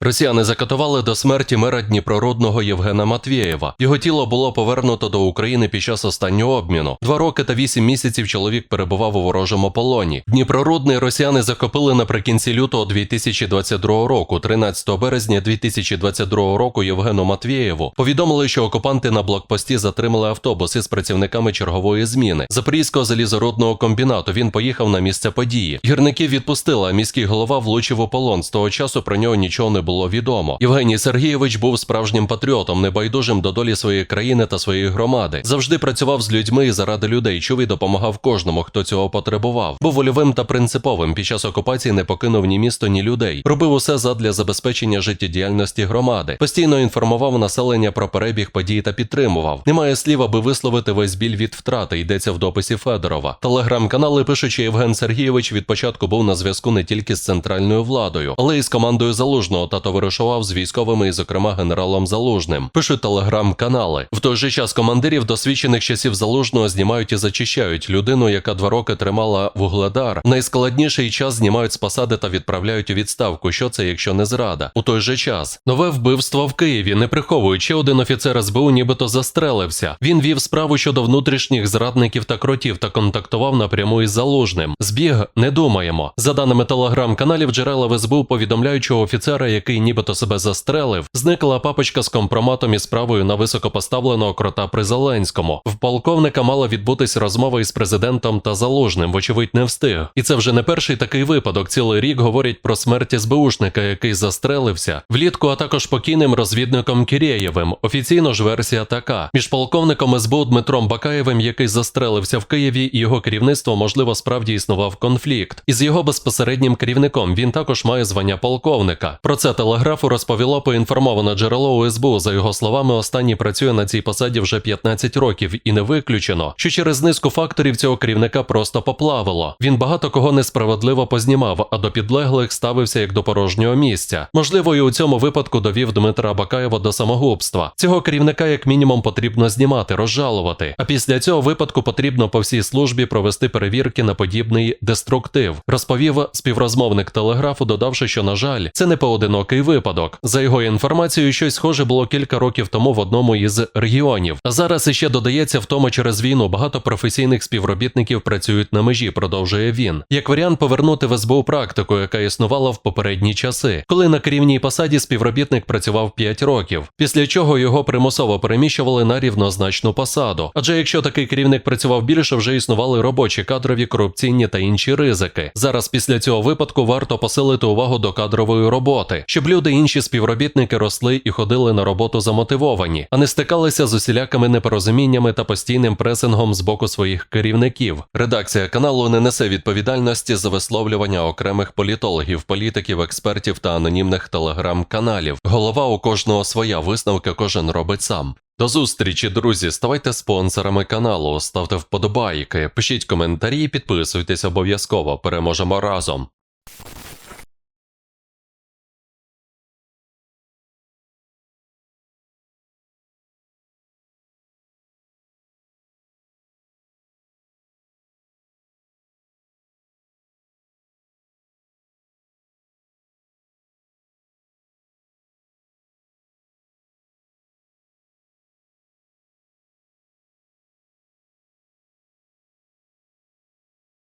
Росіяни закатували до смерті мера Дніпрорудного Євгена Матвєєва. Його тіло було повернуто до України під час останнього обміну. Два роки та вісім місяців чоловік перебував у ворожому полоні. Дніпрорудний росіяни захопили наприкінці лютого 2022 року, 13 березня 2022 року Євгену Матвєєву повідомили, що окупанти на блокпості затримали автобус із працівниками чергової зміни Запорізького залізорудного комбінату. Він поїхав на місце події. Гірників відпустили, а міський голова влучив у полон. З того часу про нього нічого не було відомо. Євгеній Сергійович був справжнім патріотом, небайдужим до долі своєї країни та своєї громади. Завжди працював з людьми і заради людей, чув і допомагав кожному, хто цього потребував. Був вольовим та принциповим. Під час окупації не покинув ні місто, ні людей. Робив усе задля забезпечення життєдіяльності громади. Постійно інформував населення про перебіг подій та підтримував. Немає слів, аби висловити весь біль від втрати. Йдеться в дописі Федорова. Телеграм-канали пишуть, що Євген Сергійович від початку був на зв'язку не тільки з центральною владою, але й з командою залужного та товаришував з військовими і, зокрема, генералом Залужним. Пишуть телеграм-канали. В той же час командирів досвідчених часів залужного знімають і зачищають людину, яка два роки тримала вугледар. Найскладніший час знімають з посади та відправляють у відставку. Що це, якщо не зрада? У той же час нове вбивство в Києві, не приховують, ще один офіцер СБУ нібито застрелився. Він вів справу щодо внутрішніх зрадників та кротів та контактував напряму із залужним. Збіг не думаємо. За даними телеграм-каналів, джерела в СБУ повідомляють, офіцера, який нібито себе застрелив, зникла папочка з компроматом із справою на високопоставленого крота при Зеленському. В полковника мала відбутись розмова із президентом та залужним, вочевидь, не встиг. І це вже не перший такий випадок. Цілий рік говорять про смерть СБУшника, який застрелився влітку, а також покійним розвідником Кірєєвим. Офіційно ж версія така: між полковником СБУ Дмитром Бакаєвим, який застрелився в Києві, і його керівництво, можливо, справді існував конфлікт. Із його безпосереднім керівником він також має звання полковника. Про це телеграфу розповіло поінформоване джерело у СБУ. За його словами, останній працює на цій посаді вже 15 років, і не виключено, що через низку факторів цього керівника просто поплавило. Він багато кого несправедливо познімав, а до підлеглих ставився як до порожнього місця. Можливо, і у цьому випадку довів Дмитра Бакаєва до самогубства. Цього керівника, як мінімум, потрібно знімати, розжалувати. А після цього випадку потрібно по всій службі провести перевірки на подібний деструктив, розповів співрозмовник телеграфу, додавши, що на жаль, це не поодинокий випадок. За його інформацією, щось схоже було кілька років тому в одному із регіонів. Зараз іще додається в тому через війну багато професійних співробітників працюють на межі, продовжує він. Як варіант повернути в СБУ практику, яка існувала в попередні часи, коли на керівній посаді співробітник працював 5 років, після чого його примусово переміщували на рівнозначну посаду. Адже якщо такий керівник працював більше, вже існували робочі, кадрові, корупційні та інші ризики. Зараз після цього випадку варто посилити увагу до кадрової роботи, щоб люди інші співробітники росли і ходили на роботу замотивовані, а не стикалися з усілякими непорозуміннями та постійним пресингом з боку своїх керівників. Редакція каналу не несе відповідальності за висловлювання окремих політологів, політиків, експертів та анонімних телеграм-каналів. Голова у кожного своя висновки кожен робить сам. До зустрічі, друзі. Ставайте спонсорами каналу, ставте вподобайки, пишіть коментарі, підписуйтесь обов'язково. Переможемо разом.